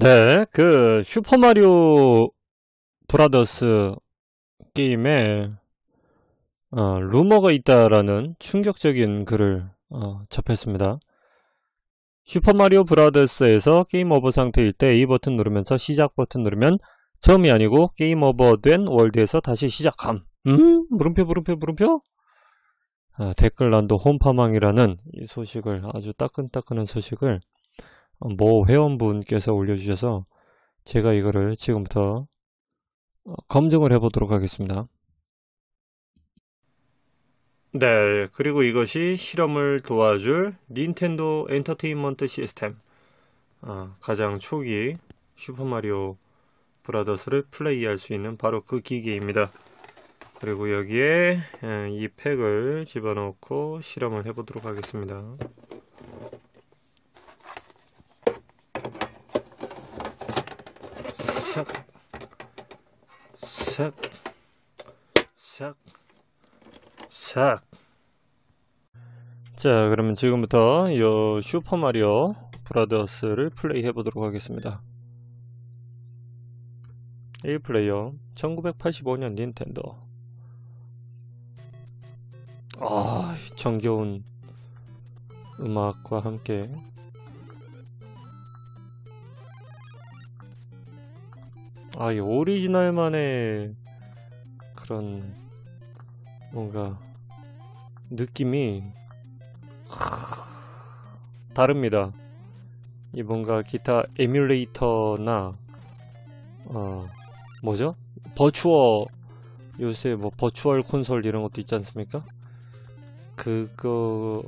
네, 그 슈퍼마리오 브라더스 게임에 어, 루머가 있다라는 충격적인 글을 어, 접했습니다. 슈퍼마리오 브라더스에서 게임 오버 상태일 때 A 버튼 누르면서 시작 버튼 누르면 처음이 아니고 게임 오버 된 월드에서 다시 시작함. 음? 물음표 물음표 물음표? 아, 댓글란도 홈파망이라는 이 소식을 아주 따끈따끈한 소식을 어, 모 회원분께서 올려주셔서 제가 이거를 지금부터 어, 검증을 해보도록 하겠습니다. 네, 그리고 이것이 실험을 도와줄 닌텐도 엔터테인먼트 시스템 어, 가장 초기 슈퍼마리오 브라더스를 플레이할 수 있는 바로 그 기계입니다. 그리고 여기에 이 팩을 집어넣고 실험을 해보도록 하겠습니다. 싹, 싹, 싹. 자, 그러면 지금부터 이 슈퍼마리오 브라더스를 플레이 해 보도록 하겠습니다. 1플레이어 1985년 닌텐도 아 정겨운 음악과 함께 아, 이 오리지널만의 그런 뭔가 느낌이 다릅니다. 이 뭔가 기타 에뮬레이터나 어 뭐죠? 버추어 요새 뭐 버추얼 콘솔 이런 것도 있지 않습니까? 그거로는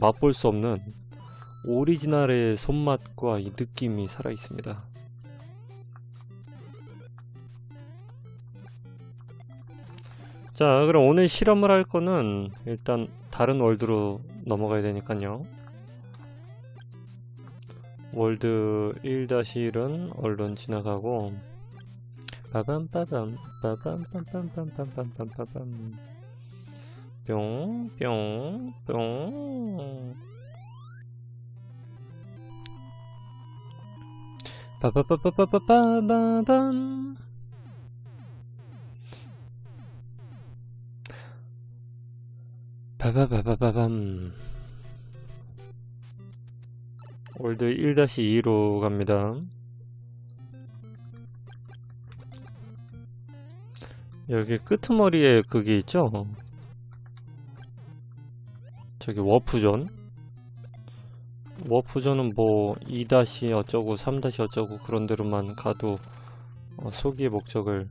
맛볼 수 없는 오리지널의 손맛과 이 느낌이 살아 있습니다. 자 그럼 오늘 실험을 할 거는 일단 다른 월드로 넘어가야 되니까요. 월드 1-1은 얼른 지나가고 빠밤빠밤 빠밤빰빰빰빰빰빰빰빰 뿅뿅뿅. 빠바바바바바밤 바바바바바밤 월드 1-2로 갑니다 여기 끄트머리에 그게 있죠 저기 워프존 워프존은 뭐 2- 어쩌고 3- 어쩌고 그런 데로만 가도 어, 소기의 목적을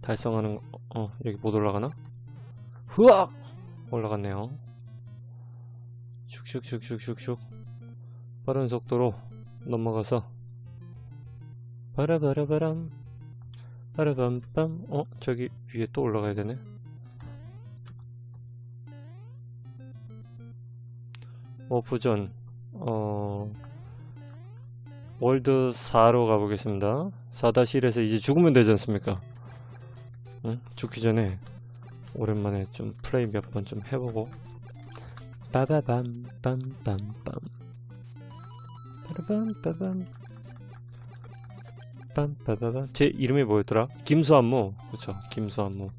달성하는 어 여기 못 올라가나? 흐악! 올라갔네요. 슉슉슉슉슉슉. 빠른 속도로 넘어가서 바라바라바람. 바라밤밤. 어? 저기 위에 또 올라가야 되네. 오프전. 어... 월드 4로 가보겠습니다. 4-1에서 이제 죽으면 되지 않습니까? 응? 죽기 전에 오랜만에 좀 플레이 몇 번 좀 해보고. 빠바밤 빰빰빰. 빠바밤 빠밤. 빰빠바밤. 제 이름이 뭐였더라? 김수한무. 그쵸 김수한무.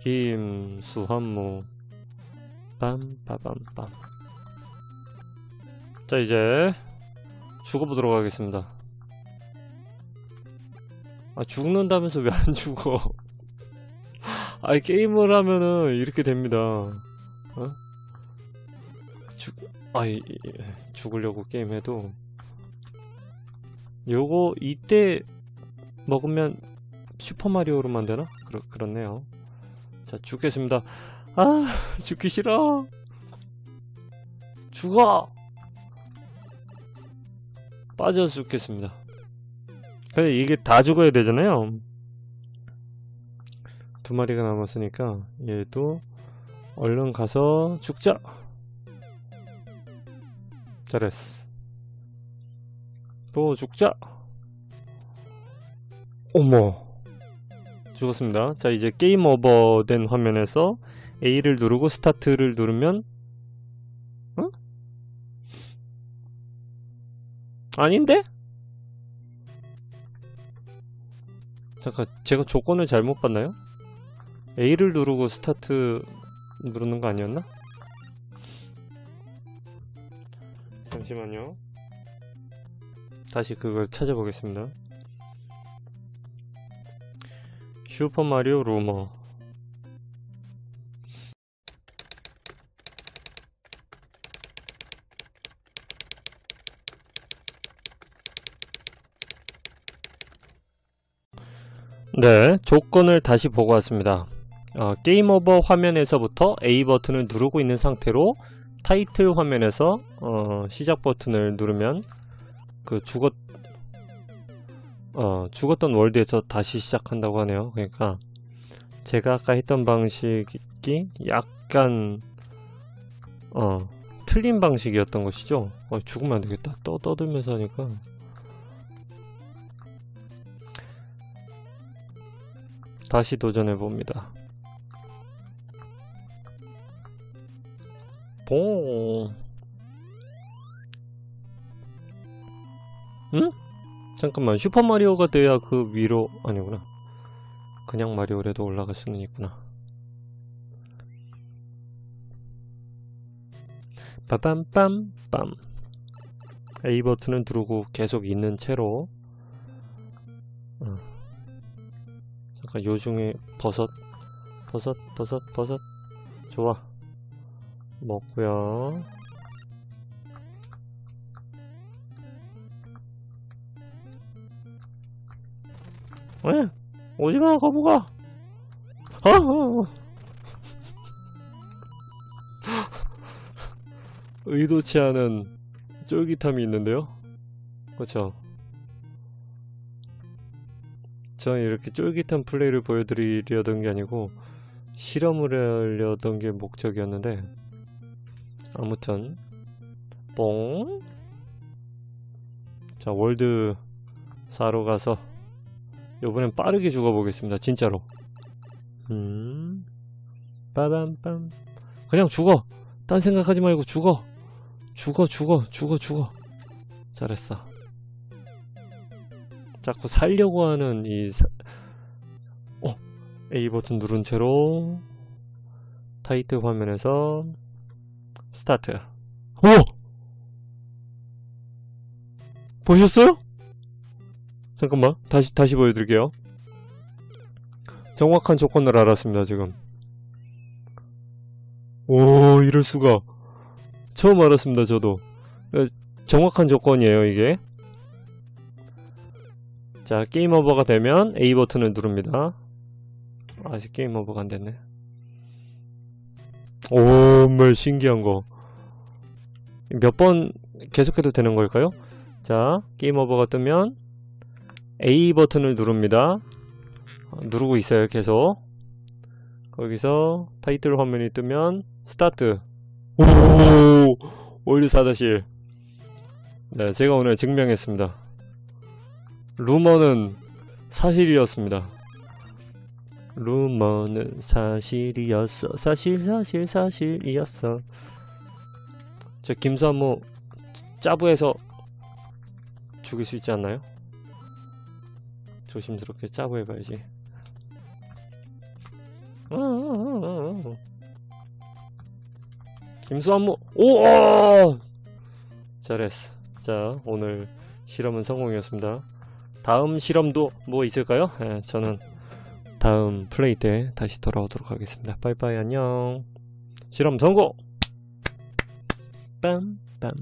김수한무. 빰빠밤빰. 자 이제 죽어보도록 하겠습니다. 아 죽는다면서 왜 안 죽어 아이 게임을 하면은 이렇게 됩니다. 어? 죽 아이 죽으려고 게임해도. 요거 이때 먹으면 슈퍼마리오로 만되나? 그렇, 그렇네요. 자 죽겠습니다. 아 죽기 싫어. 죽어! 빠져 죽겠습니다. 근데 이게 다 죽어야 되잖아요 두 마리가 남았으니까 얘도 얼른 가서 죽자 잘했어 또 죽자 어머 죽었습니다 자 이제 게임 오버 된 화면에서 A를 누르고 스타트를 누르면 어? 아닌데? 잠깐 제가 조건을 잘못 봤나요? A를 누르고 스타트 누르는 거 아니었나? 잠시만요. 다시 그걸 찾아보겠습니다. 슈퍼마리오 루머 네, 조건을 다시 보고 왔습니다. 어, 게임 오버 화면에서부터 A 버튼을 누르고 있는 상태로 타이틀 화면에서 어, 시작 버튼을 누르면 그 죽었 어, 죽었던 월드에서 다시 시작한다고 하네요. 그러니까 제가 아까 했던 방식이 약간 어, 틀린 방식이었던 것이죠. 어, 죽으면 안 되겠다. 떠 떠들면서 하니까 다시 도전해 봅니다. 봉. 응? 잠깐만 슈퍼마리오가 돼야 그 위로 아니구나. 그냥 마리오라도 올라갈 수는 있구나. 빠밤빰빰. A 버튼을 누르고 계속 있는 채로. 어. 잠깐 요중에 버섯. 버섯 버섯 버섯. 좋아 먹고요 왜? 오지마 거북아 어. 의도치 않은 쫄깃함이 있는데요 그쵸 저는 이렇게 쫄깃한 플레이를 보여드리려던 게 아니고 실험을 하려던 게 목적이었는데 아무튼 뽕 자 월드 4로 가서 요번엔 빠르게 죽어보겠습니다. 진짜로. 음. 빠밤빰. 그냥 죽어. 딴 생각하지 말고 죽어. 죽어, 죽어, 죽어, 죽어. 잘했어. 자꾸 살려고 하는 이 사... 어, A 버튼 누른 채로 타이틀 화면에서 스타트. 오! 보셨어요? 잠깐만 다시 다시 보여드릴게요. 정확한 조건을 알았습니다 지금. 오 이럴수가. 처음 알았습니다 저도. 어, 정확한 조건이에요 이게. 자 게임 오버가 되면 A 버튼을 누릅니다. 아직 게임 오버가 안됐네 오 정말 신기한 거 몇 번 계속해도 되는 걸까요? 자 게임 오버가 뜨면 A 버튼을 누릅니다. 누르고 있어요 계속. 거기서 타이틀 화면이 뜨면 스타트. 오 월드 4-1네 제가 오늘 증명했습니다. 루머는 사실이었습니다 루머는 사실이었어. 사실 사실 사실이었어. 저 김수한모 짜부해서 죽일 수 있지 않나요? 조심스럽게 짜고 해봐야지. 어, 어, 어, 김수한모! 오 잘했어. 자 오늘 실험은 성공이었습니다. 다음 실험도 뭐 있을까요? 예, 저는 다음 플레이 때 다시 돌아오도록 하겠습니다. 빠이빠이 안녕. 실험 성공! 빰 빰